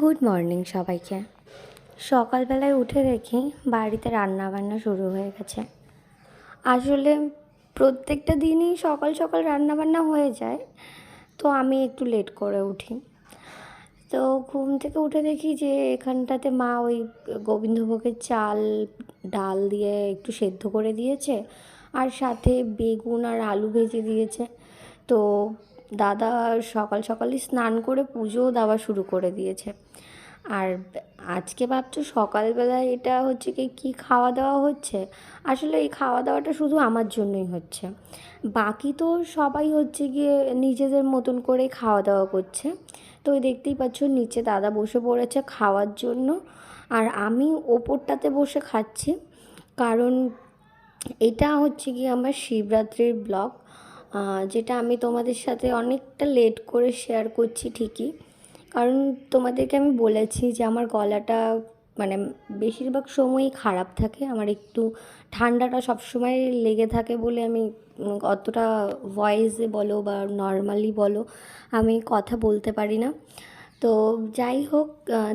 Good morning সবাইকে। সকালবেলায় উঠে দেখি বাড়িতে রান্না বান্না শুরু হয়ে গেছে। আসলে প্রত্যেকটা দিনই সকাল সকাল রান্না বান্না হয়ে যায়, তো আমি একটু লেট করে উঠি। তো ঘুম থেকে উঠে দেখি যে এখানটাতে মা ওই গোবিন্দভোগের চাল, ডাল দিয়ে একটু সেদ্ধ করে দিয়েছে, আর সাথে বেগুন আর আলু ভেজে দিয়েছে। তো দাদা সকাল সকালই স্নান করে পুজোও দেওয়া শুরু করে দিয়েছে। আর আজকে ভাবছ সকালবেলায় এটা হচ্ছে কি, কী খাওয়া দাওয়া হচ্ছে? আসলে এই খাওয়া দাওয়াটা শুধু আমার জন্যই হচ্ছে। বাকি তো সবাই হচ্ছে গিয়ে নিজেদের মতন করে খাওয়া দাওয়া করছে। তো দেখতেই পাচ্ছ নিচে দাদা বসে পড়েছে খাওয়ার জন্য। আর আমি ওপরটাতে বসে খাচ্ছি। কারণ এটা হচ্ছে কি আমার শিবরাত্রির ব্লগ। যেটা আমি তোমাদের সাথে অনেকটা লেট করে শেয়ার করছি ঠিকই। কারণ তোমাদেরকে আমি বলেছি যে আমার গলাটা মানে বেশিরভাগ সময়ই খারাপ থাকে, আমার একটু ঠান্ডাটা সবসময় লেগে থাকে বলে আমি অতটা ভয়েসে বলো বা নর্মালি বলো আমি কথা বলতে পারি না। তো যাই হোক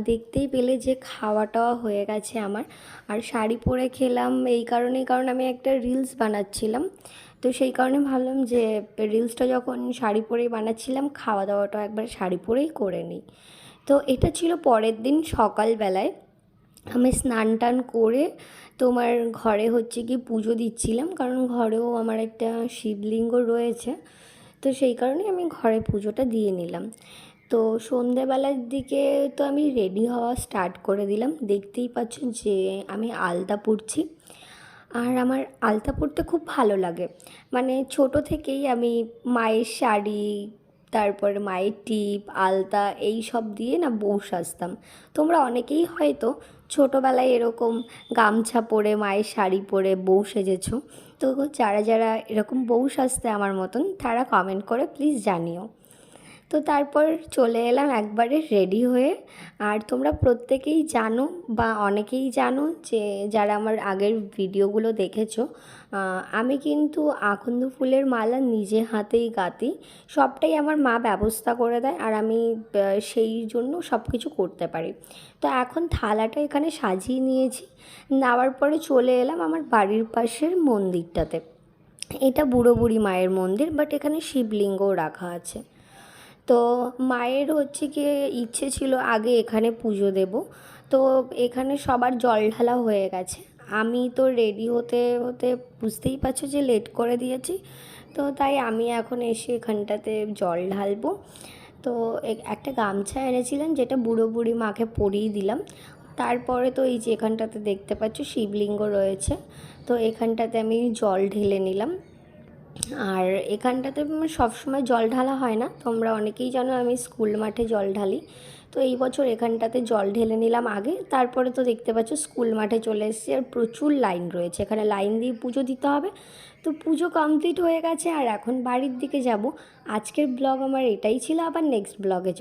দেখতেই পেলে যে খাওয়া টাওয়া হয়ে গেছে আমার। আর শাড়ি পরে খেলাম এই কারণেই, কারণ আমি একটা রিলস বানাচ্ছিলাম। তো সেই কারণে ভাবলাম যে রিলসটা যখন শাড়ি পরেই বানাচ্ছিলাম খাওয়া দাওয়াটা একবার শাড়ি পরেই করে নিই। তো এটা ছিল পরের দিন সকালবেলায়। আমি স্নান টান করে তোমার ঘরে হচ্ছে কি পুজো দিচ্ছিলাম, কারণ ঘরেও আমার একটা শিবলিঙ্গ রয়েছে। তো সেই কারণে আমি ঘরে পুজোটা দিয়ে নিলাম। তো সন্ধেবেলার দিকে তো আমি রেডি হওয়া স্টার্ট করে দিলাম। দেখতেই পাচ্ছ যে আমি আলতা পরছি আর আমার আলতা পরতে খুব ভালো লাগে। মানে ছোট থেকেই আমি মায়ের শাড়ি, তারপরে মায়ের টিপ, আলতা এই সব দিয়ে না বউ সাজতাম। তোমরা অনেকেই হয়তো ছোটোবেলায় এরকম গামছা পরে, মায়ের শাড়ি পরে বউ সেজেছো। তো যারা যারা এরকম বউ সাজতে আমার মতন, তারা কমেন্ট করে প্লিজ জানিও। তো তারপর চলে এলাম একবারে রেডি হয়ে। আর তোমরা প্রত্যেকেই জানো বা অনেকেই জানো যে যারা আমার আগের ভিডিওগুলো দেখেছ আমি কিন্তু আকন্দ ফুলের মালা নিজে হাতেই গাঁথি। সবটাই আমার মা ব্যবস্থা করে দেয় আর আমি সেই জন্য সব কিছু করতে পারি। তো এখন থালাটা এখানে সাজিয়ে নিয়েছি। নেওয়ার পরে চলে এলাম আমার বাড়ির পাশের মন্দিরটাতে। এটা বুড়ো বুড়ি মায়ের মন্দির বাট এখানে শিবলিঙ্গও রাখা আছে। তো মায়ের হচ্ছে গিয়ে ইচ্ছে ছিল আগে এখানে পুজো দেব। তো এখানে সবার জল ঢালা হয়ে গেছে। আমি তো রেডি হতে হতে বুঝতেই পারছ যে লেট করে দিয়েছি। তো তাই আমি এখন এসে এখানটাতে জল ঢালবো। তো একটা গামছা এনেছিলাম যেটা বুড়ো বুড়ি মাকে পরিয়ে দিলাম। তারপরে তো এই যে এখানটাতে দেখতে পাচ্ছ শিবলিঙ্গ রয়েছে। তো এখানটাতে আমি জল ঢেলে নিলাম। আর এখানটাতে সবসময় জল ঢালা হয় না। তোমরা অনেকেই জানো আমি স্কুল মাঠে জল ঢালি। তো এই বছর এখানটাতে জল ঢেলে নিলাম আগে। তারপরে তো দেখতে পাচ্ছ স্কুল মাঠে চলে এসেছি আর প্রচুর লাইন রয়েছে। এখানে লাইন দিয়ে পুজো দিতে হবে। তো পুজো কমপ্লিট হয়ে গেছে আর এখন বাড়ির দিকে যাব। আজকের ব্লগ আমার এটাই ছিল। আবার নেক্সট ব্লগে